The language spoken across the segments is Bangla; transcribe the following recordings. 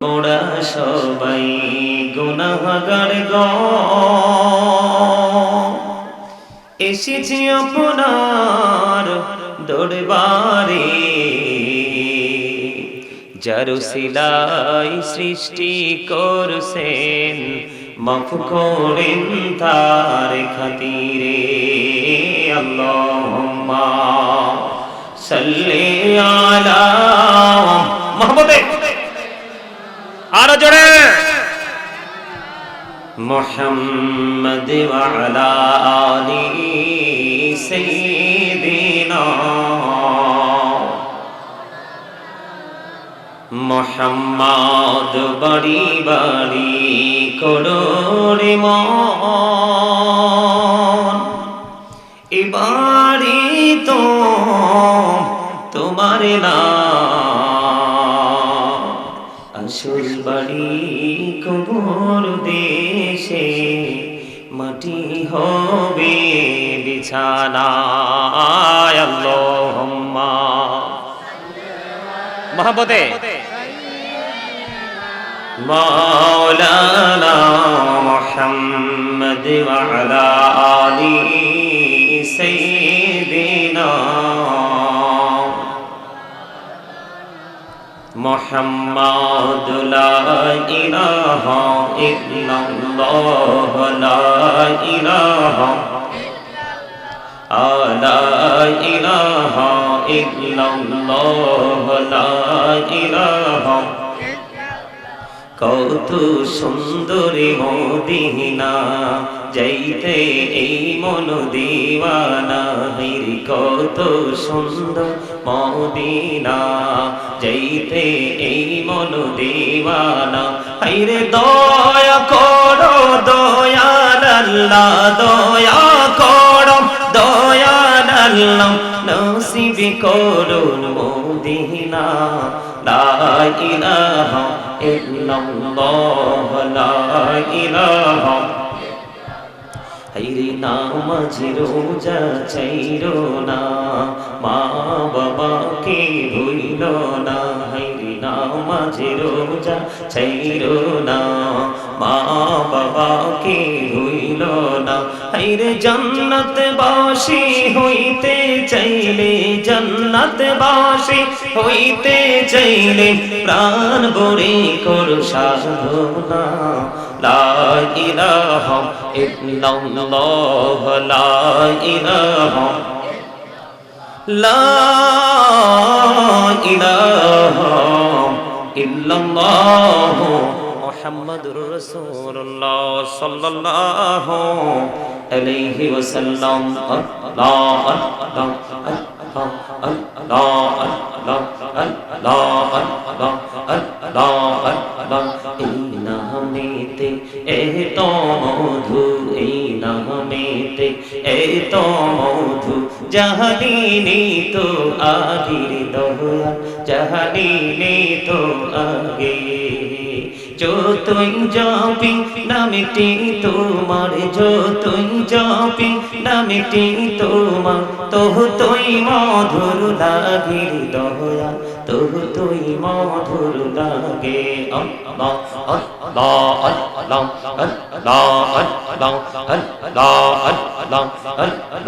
মোরা সবাই গুনাহগার গ। এসেছি আপনার দরবারে, যার সিলাই সৃষ্টি করছেন, মাফ করেন তার খাতিরে। আল্লাহুম্মা সাল্লি محمد وعلى آل سيدنا محمد بڑی بڑی کرور مان এবারে তো তোমার না আসল বাড়ি বিছানায় আল্লাহুম্মা। মহব্বতে। মাওলানা মুহাম্মদ ওয়া আলা আলি সাইয়্যিদিনা। محمد لا إله إلا الله لا إله কত সুন্দরী মদিনা যাইতে এই মন দিওয়ানা হির কত সুন্দর মদিনা যাইতে এই মন দিওয়ানা হাইরে দয়া করো দয়াল আল্লাহ দয়া করো আল্লাহ নসিব করুন মদিনা। লা ইল্লাল্লাহ, লা ইলাহা হাইরে নামাজি রোজা চাইরো না। মা বাবাকে ভুইল না, হাইরে নামাজি রোজা চাইরো না। মা না। হাইরে জান্নাত বাসি হইতে চাইলে জান্নাত বাসি হইতে চাইলে প্রাণ বড়ে কর সাধনা। লা ইলাহা ইল্লাল্লাহ, লা ইলাহা লা ইলাহা ইল্লাল্লাহ। মুহাম্মাদুর রাসূলুল্লাহ সাল্লাল্লাহু আলাইহি ওয়াসাল্লাম। আল্লাহ আল্লাহ আল্লাহ আল্লাহ আল্লাহ আল্লাহ আল্লাহ আল্লাহ এই নামেতে এত মধু। এই নামেতে এত মধু জাহালিনি তো আগির দয়া জাহালিনি তো আগে। যতই যাবি নামেটি তোমার যতই যাবি নামেটি তোমার তহু তুই মধুর লাগে দয়া তহু তুই মধুর লাগে আল্লাহ আল্লাহ আল্লাহ আল্লাহ আল্লাহ আল্লাহ আল্লাহ আল্লাহ আল্লাহ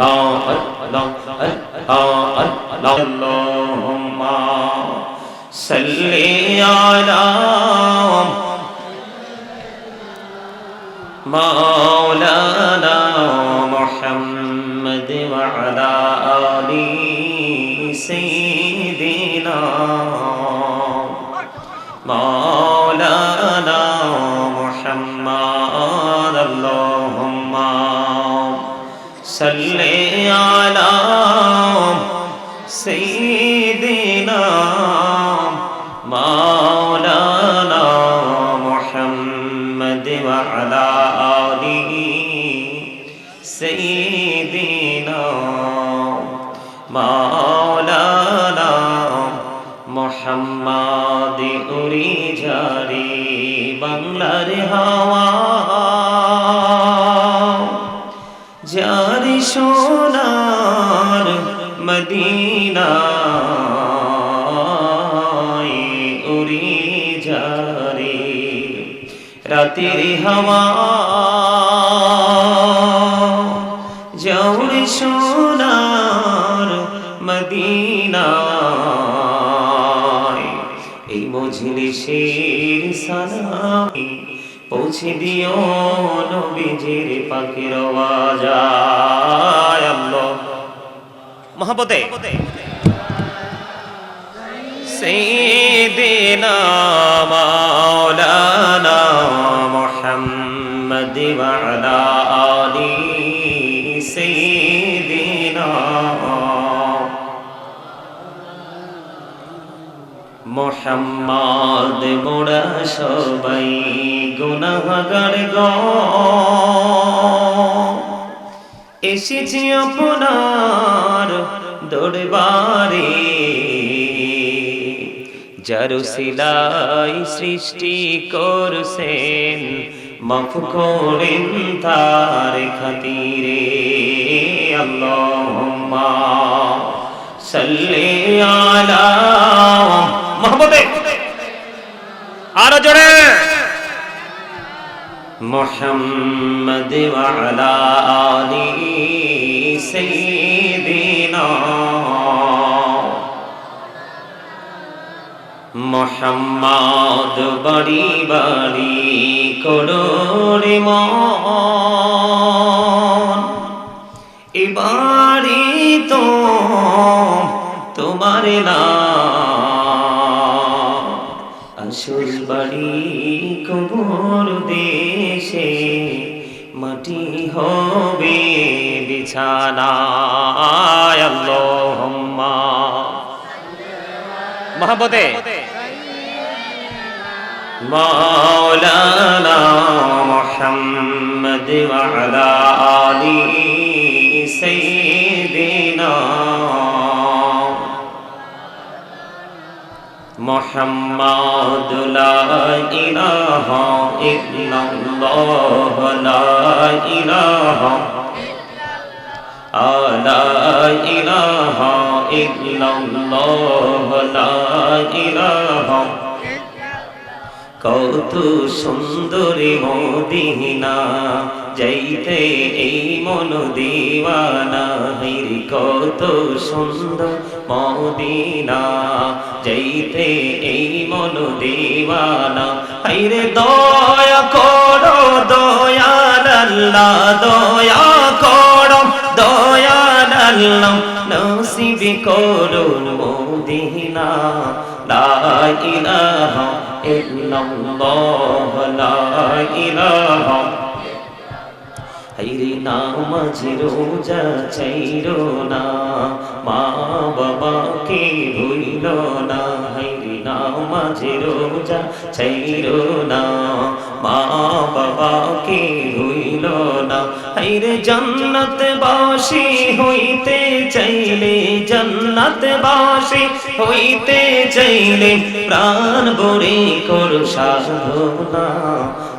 আল্লাহ আল্লাহ আল্লাহুম্মা সাল্লি আলা مولانا محمد وعلى آل سيدنا مولانا محمد اللهم صل মাওলানা মোহাম্মদ উড়ি জারি বাংলার হাওয়া। জারি সোনার মদিনা উড়ি জারি রাতের হাওয়া। মজলিসের সালামি পৌঁছে দিও নবীজির পাখির আওয়াজায় আল্লাহ। মহাপতে সেই দিন আমার মোহাম্মদ মোরা সবাই গুনাহগার গ। এসেছি আপনার দরবারে, যার সিলাই সৃষ্টি করছেন, মাফ করেন তার খাতিরে। আল্লাহুম্মা সাল্লি আলা মোহাম্মদে। আরও জোরে। মোহাম্মদ ওয়ালা আলি সাইয়্যিদিনা। মোহাম্মদ বাড়ি বাড়ি করোরে মন এবারে তো তোমার না শ্বশুর বাড়ি কবর দেশে মাটি হবে বিছানা মহাবতে মৌলানা মোহাম্মদ আলা আলী সৈদিনা محمد لا إله إلا الله لا إله لا إله إلا الله لا إله কত সুন্দরী মদিনা যাইতে এই মন দিওয়ানা হিরি কত সুন্দর মদিনা, যাইতে এই মন দিওয়ানা। হাইরে দয়া করো, দয়াল দয়া করো, দয়াল আল্লাহ, নসিব করুন মদিনা। লা ইলাহা ইল্লাল্লাহ, লা ইলাহা হাইরে নামাজ রোজা চাইরো না। মা বাবাকে ভুইল না, হাইরে নামাজ রোজা চাইরো না। মা বাবাকে ভুইল না, হাইরে জান্নাত বাসি হইতে চাইলে জান্নাত বাসি হইতে চাইলে প্রাণ বড়ে কর সাধনা।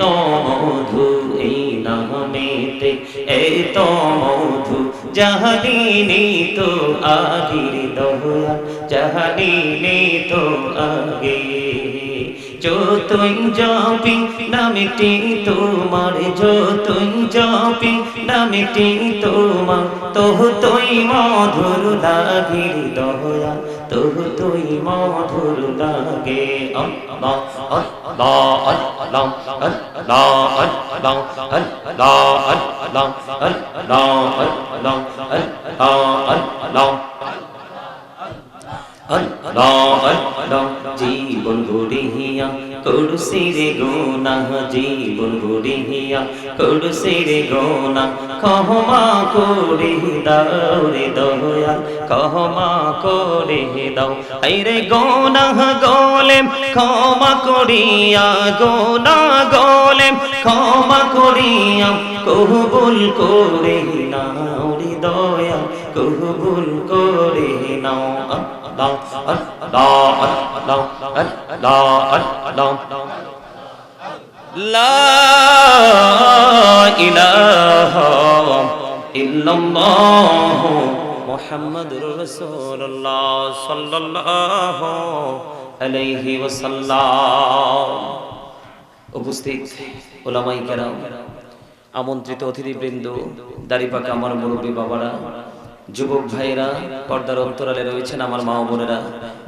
এত মধু এই নামেতে এত মধু জাহাদিনি তো আগির দয়া জাহাদিনি তো আগে। যতই যাবি নামেটি তোমার, যতই যাবি নামেটি তোমার তোহ তুই মধুর লাগির দয়া তোহ তুই মধুর লাগে আল্লাহ আল্লাহ আল্লাহ আল্লাহ আল্লাহ আল্লাহ আল্লাহ আল্লাহ আল্লাহ আল্লাহ আল্লাহ আল্লাহ আল্লাহ জীবন গড়িয়া করুসি রে গোনা জীবন গড়িয়া করুসি রে গোনা ক্ষমা করে দাও রে দয়াল ক্ষমা করে দাও এই রে গোনা গোলেম ক্ষমা করিয়া গোনা গোলেম ক্ষমা করিয়া কবুল করে নাও রে দয়াল কবুল করে নাও উপস্থিত ওলামাই কেরাম আমন্ত্রিত অতিথিবৃন্দ দাড়িপাকা আমার মুরব্বী বাবারা যুবক ভাইরা পর্দার অন্তরালে রয়েছেন আমার মা বোনেরা।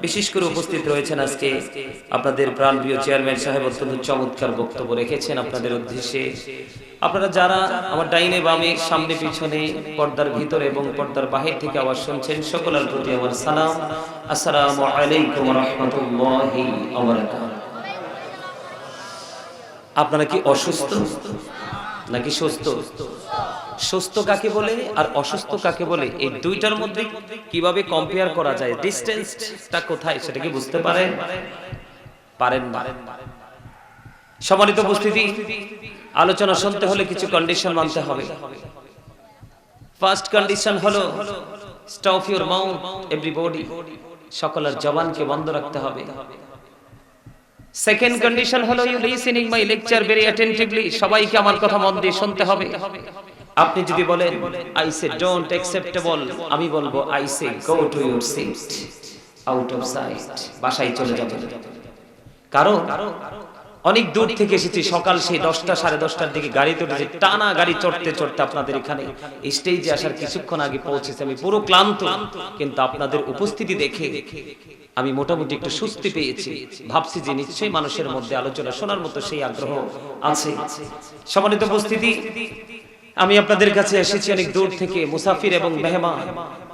বিশেষ করে উপস্থিত রয়েছেন আজকে আপনাদের প্রাণপ্রিয় চেয়ারম্যান সাহেব অত্যন্ত চমৎকার বক্তব্য রেখেছেন আপনাদের উদ্দেশ্যে। আপনারা যারা আমার ডাইনে বামে, সামনে পিছনে, পর্দার ভিতরে এবং পর্দার বাহির থেকে আওয়াজ শুনছেন, সকলের প্রতি আমার সালাম। আসসালামু আলাইকুম রহমতুল্লাহি আপনারা কি অসুস্থ নাকি সুস্থ? সুস্থ কাকে বলে আর অসুস্থ কাকে বলে? এই দুইটার মধ্যে কীভাবে কম্পেয়ার করা যায়? ডিস্টেন্সটা কোথায় সেটা কি বুঝতে পারেন? পারেন না। সম্মানিত উপস্থিতি, আলোচনা শুনতে হলে কিছু কন্ডিশন মানতে হবে। ফার্স্ট কন্ডিশন হলো স্টপ ইউর মাউথ এভরিবডি সকলের জবানকে বন্ধ রাখতে হবে। সেকেন্ড কন্ডিশন হলো you listening my lecture very attentively সবাইকে আমার কথা মন দিয়ে শুনতে হবে। আপনি যদি বলেন আই সে ডোন্ট অ্যাকসেপ্টেবল আমি বলব I say go to your seat out of sight বাসায় চলে যাবেন। কারণ অনেক দূর থেকে এসেছি, সকাল সেই দশটা সাড়ে দশটার দিকে গাড়ি উঠেছি টানা গাড়ি চড়তে চড়তে আপনাদের এখানে স্টেজে আসার কিছুক্ষণ আগে পৌঁছেছি। আমি পুরো ক্লান্ত, কিন্তু আপনাদের উপস্থিতি দেখে আমি মোটামুটি একটু সুস্থি পেয়েছি। ভাবছি যে নিশ্চয়ই মানুষের মধ্যে আলোচনা শোনার মতো সেই আগ্রহ আছে। সম্মানিত উপস্থিতি আমি আপনাদের কাছে এসেছি অনেক দূর থেকে মুসাফির এবং মেহমান।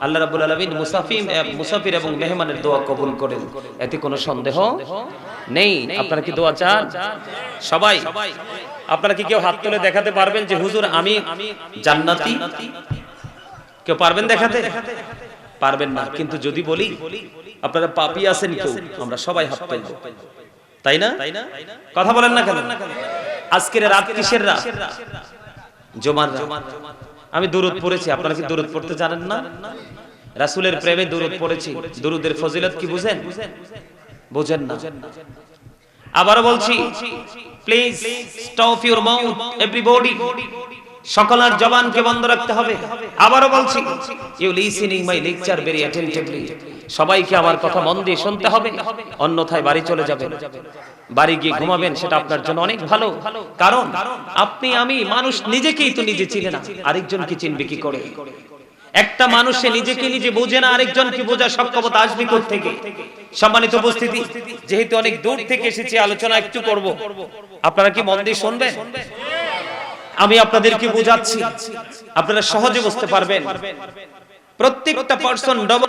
আল্লাহ রাব্বুল আলামিন মুসাফির মুসাফির এবং মেহমানের দোয়া কবুল করেন। এতে কোনো সন্দেহ নেই। আপনারা কি দোয়া চান? সবাই। আপনারা কি কেউ হাত তুলে দেখাতে পারবেন যে, হুজুর, আমি জান্নাতি কেউ পারবেন দেখাতে? পারবেন না। কিন্তু যদি বলি, আপনারা পাপি আছেন কেউ, আমরা সবাই হাত তুলব তাই না? কথা বলেন না কেন? আজকের রাত কিসের রাত? জমার আমি দূরত পড়েছি, আপনারা কি দূরত পড়তে জানেন না? রাসূলের প্রেমে দূরত পড়েছি। দূরদের ফজিলত কি বুঝেন? বুঝেন না। আবারও বলছি please stop your mouth everybody সকলের জবানকে বন্ধ রাখতে হবে। আবারও বলছি you listening my lecture very attentively সবাইকে আমার কথা মন দিয়ে শুনতে হবে, অন্যথায় বাড়ি চলে যাবেন। বাড়ি গিয়ে ঘুমাবেন সেটা আপনার জন্য অনেক ভালো। কারণ আপনি আমি মানুষ নিজেকেই তো নিজে চিনে না। আরেকজনকে চিনবে কি করে? একটা মানুষ সে নিজেকে নিজে বোঝে না আরেকজনকে বোঝার সক্ষমতা আসবে থেকে? সম্মানিত উপস্থিতি যেহেতু অনেক দূর থেকে এসেছি আলোচনা একটু করব। আপনারা কি মন দিয়ে শুনবেন? আমি আপনাদেরকে বোঝাচ্ছি। আপনারা সহজে বুঝতে পারবেন। প্রত্যেকটা পার্সন ডবল